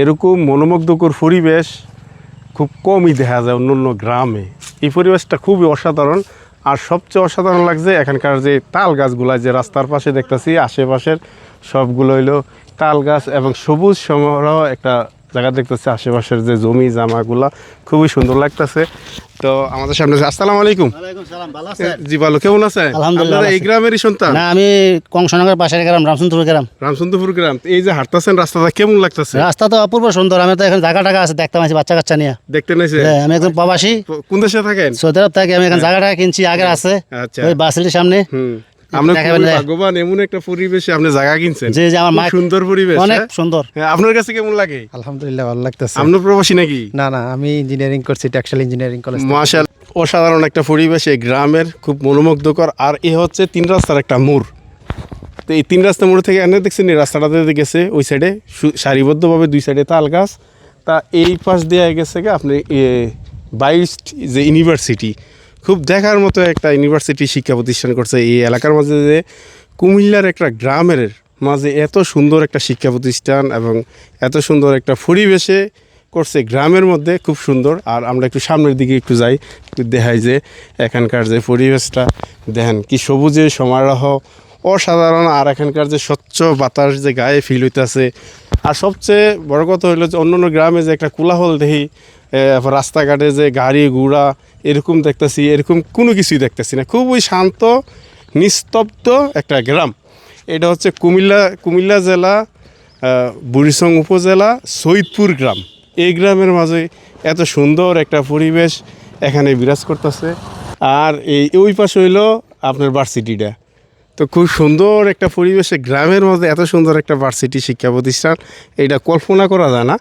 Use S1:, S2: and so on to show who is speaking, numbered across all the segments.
S1: এরকম মনোমুগ্ধকর পরিবেশ খুব কমই দেখা যায় অন্য অন্য গ্রামে। এই পরিবেশটা খুবই অসাধারণ। আর সবচেয়ে অসাধারণ লাগছে এখানকার যে তাল গাছগুলা, যে রাস্তার পাশে দেখতেছি, আশেপাশের সবগুলো হইল তাল গাছ এবং সবুজ সমারোহ একটা জায়গা দেখতেছি আশেপাশের যে জমি জামাগুলা খুবই সুন্দর লাগতেছে। তো আমাদের সামনে আসসালাম আলাইকুম। জি ভালো। কেমন আছে
S2: আলহামদুলিল্লাহ,
S1: এই। গ্রামেরই সন্তান?
S2: না আমি কংসনগর পাশের গ্রাম রামচন্দ্রপুর গ্রাম।
S1: রামচন্দ্রপুর গ্রাম। এই যে হাঁটতেছেন রাস্তাটা কেমন লাগতেছে?
S2: রাস্তা তো অপূর্ব সুন্দর। আমি তো এখন জায়গা টাকা আছে দেখতে পাচ্ছি বাচ্চা কাচ্চা নিয়ে।
S1: দেখতে নাইছে
S2: হ্যাঁ, আমি একদম প্রবাসী।
S1: কোন দেশে থাকেন?
S2: সৌদি আরব থাকি আমি এখন জায়গা টাকা কিনছি আগে আছে।
S1: আচ্ছা।
S2: ওই বাসের সামনে।
S1: হুম।
S2: দেখাবেন
S1: ভাগ্যবান এমন একটা পরিবেশে আপনি জায়গা কিনছেন।
S2: যে যে আমার মা
S1: সুন্দর পরিবেশ
S2: অনেক
S1: হ্যাঁ?
S2: সুন্দর।
S1: হ্যাঁ, আপনার কাছে কেমন লাগে?
S3: আলহামদুলিল্লাহ ভালো লাগতেছে।
S1: আপনার প্রবাসী নাকি?
S3: না না আমি ইঞ্জিনিয়ারিং করছি টেক্সটাইল ইঞ্জিনিয়ারিং কলেজ
S1: মাশাল অসাধারণ একটা পরিবেশ এই গ্রামের খুব মনোমুগ্ধকর। আর এ হচ্ছে তিন রাস্তার একটা মোড়। তো এই তিন রাস্তা মোড় থেকে এনে দেখছেন এই রাস্তাটাতে গেছে ওই সাইডে সারিবদ্ধভাবে দুই সাইডে তাল গাছ। তা এই পাশ দিয়ে গেছে আপনি বাইশ যে ইউনিভার্সিটি খুব দেখার মতো একটা ইউনিভার্সিটি শিক্ষা প্রতিষ্ঠান করছে এই এলাকার মাঝে যে কুমিল্লার একটা গ্রামের মাঝে এত সুন্দর একটা শিক্ষা প্রতিষ্ঠান এবং এত সুন্দর একটা পরিবেশে করছে গ্রামের মধ্যে খুব সুন্দর। আর আমরা একটু সামনের দিকে একটু যাই, একটু দেখাই যে এখানকার যে পরিবেশটা। দেখেন কি সবুজে সমারোহ, অসাধারণ। আর এখানকার যে স্বচ্ছ বাতাস যে গায়ে ফিল হইতেছে। আর সবচেয়ে বড় কথা হইল যে অন্য অন্য গ্রামে যে একটা কোলাহল দেখি রাস্তাঘাটে যে গাড়ি, ঘোড়া, এরকম দেখতেছি, এরকম কোনো কিছুই দেখতেছি না। খুবই শান্ত, নিস্তব্ধ একটা গ্রাম। এটা হচ্ছে কুমিল্লা কুমিল্লা জেলা বুড়িচং উপজেলা, সৈদপুর গ্রাম। এই গ্রামের মাঝে এত সুন্দর একটা পরিবেশ এখানে বিরাজ করতেছে। আর এই, ওই পাশে হইল আপনার ভার্সিটিটা। তো খুব সুন্দর একটা পরিবেশে গ্রামের মধ্যে এত সুন্দর একটা ভার্সিটি শিক্ষা প্রতিষ্ঠান। এটা কল্পনা করা যায় না।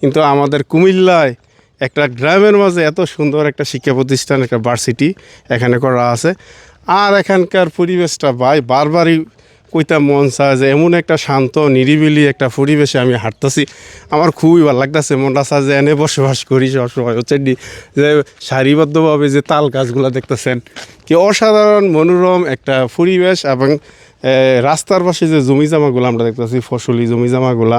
S1: কিন্তু আমাদের কুমিল্লায় একটা গ্রামের মাঝে এত সুন্দর একটা শিক্ষা প্রতিষ্ঠান, একটা ভার্সিটি এখানে করা আছে। আর এখানকার পরিবেশটা ভাই বারবারই কইতা মন চায় যে এমন একটা শান্ত, নিরিবিলি একটা পরিবেশে আমি হাঁটতেছি। আমার খুবই ভালো লাগতেছে, মনটা চায় যে এনে বসবাস করি সবসময়। হচ্ছে যে সারিবদ্ধভাবে যে তাল গাছগুলো দেখতেছেন, কি অসাধারণ, মনোরম একটা পরিবেশ এবং রাস্তার পাশে যে জমি জামাগুলো আমরা দেখতেছি, ফসলি জমি জামাগুলা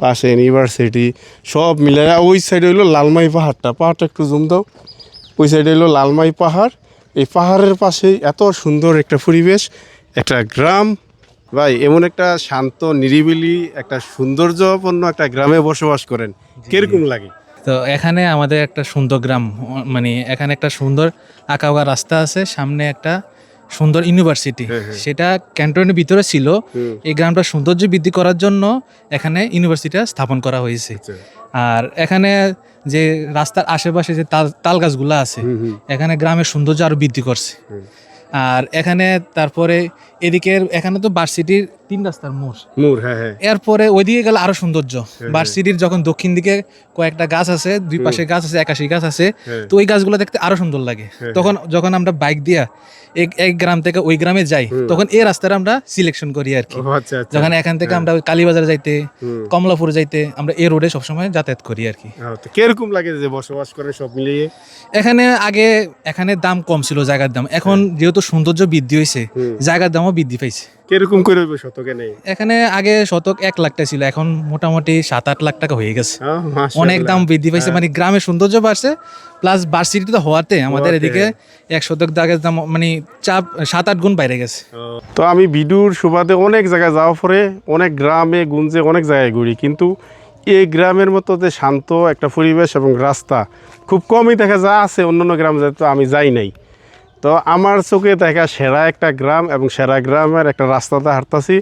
S1: পাশে ইউনিভার্সিটি, সব মিলে ওই সাইডে হইল লালমাই পাহাড়টা। পাহাড়টা একটু জুম দাও। ওই সাইডে হইল লালমাই পাহাড়। এই পাহাড়ের পাশেই এত সুন্দর একটা পরিবেশ, একটা গ্রাম ভাই এমন একটা শান্ত নিরিবিলি একটা সৌন্দর্যপূর্ণ একটা গ্রামে বসবাস করেন। কীরকম লাগে?
S4: তো এখানে আমাদের একটা সুন্দর গ্রাম মানে এখানে একটা সুন্দর আঁকাওয়া রাস্তা আছে সামনে একটা সুন্দর ইউনিভার্সিটি। সেটা ক্যান্টনের ভিতরে ছিল। এই গ্রামটা সৌন্দর্য বৃদ্ধি করার জন্য এখানে ইউনিভার্সিটিটা স্থাপন করা হয়েছে। আর এখানে যে রাস্তার আশেপাশে যে তাল তাল গাছগুলো আছে এখানে গ্রামের সৌন্দর্য আরও বৃদ্ধি করছে। আর এখানে তারপরে এদিকে এখানে তো বার্সিটির তিন রাস্তার মোড়।
S1: মোড় হ্যাঁ হ্যাঁ।
S4: এরপরে ওইদিকে গেলে আরও সৌন্দর্য। বার্সিটির যখন দক্ষিণ দিকে কয়েকটা গাছ আছে দুই পাশে গাছ আছে একাশি গাছ আছে
S1: হ্যাঁ।
S4: তো ওই গাছগুলো দেখতে আরও সুন্দর লাগে। তখন যখন আমরা বাইক দিয়া এক গ্রাম থেকে ওই গ্রামে যাই তখন এই রাস্তাটা আমরা সিলেকশন করি আর কি।
S1: আচ্ছা আচ্ছা।
S4: যখন এখান থেকে আমরা ওই কালীবাজার যাইতে কমলাপুর যাইতে আমরা এই রোডে সবসময় যাতায়াত করি আর কি।
S1: হ্যাঁ, কীরকম লাগে যে বসবাস করেন সব মিলিয়ে?
S4: এখানে আগে এখানে দাম কম ছিল জায়গার দাম। এখন যেহেতু সৌন্দর্য বৃদ্ধি হয়েছে জায়গার দামও বৃদ্ধি পাইছে।
S1: কীরকম করে শতকে নেই?
S4: এখানে আগে শতক এক লাখ টাকা ছিল এখন মোটামুটি সাত আট লাখ টাকা হয়ে গেছে।
S1: হ্যাঁ,
S4: অনেক দাম বৃদ্ধি পাইছে মানে গ্রামের সৌন্দর্য বাড়ছে প্লাস ভার্সিটি তো হওয়াতে আমাদের এদিকে এক শতক দাম মানে চাপ সাত আট গুণ বাইরে গেছে।
S1: তো আমি বিডুর সুবাদে অনেক জায়গায় যাওয়ার পরে অনেক গ্রামে গুঞ্জে অনেক জায়গায় ঘুরি। কিন্তু এই গ্রামের মতো যে শান্ত একটা পরিবেশ এবং রাস্তা খুব কমই দেখা যা আছে অন্য অন্য গ্রাম যেহেতু আমি যাই নাই। তো আমার চোখে দেখা সেরা একটা গ্রাম এবং সেরা গ্রামের একটা রাস্তাতে হাঁটতাছি।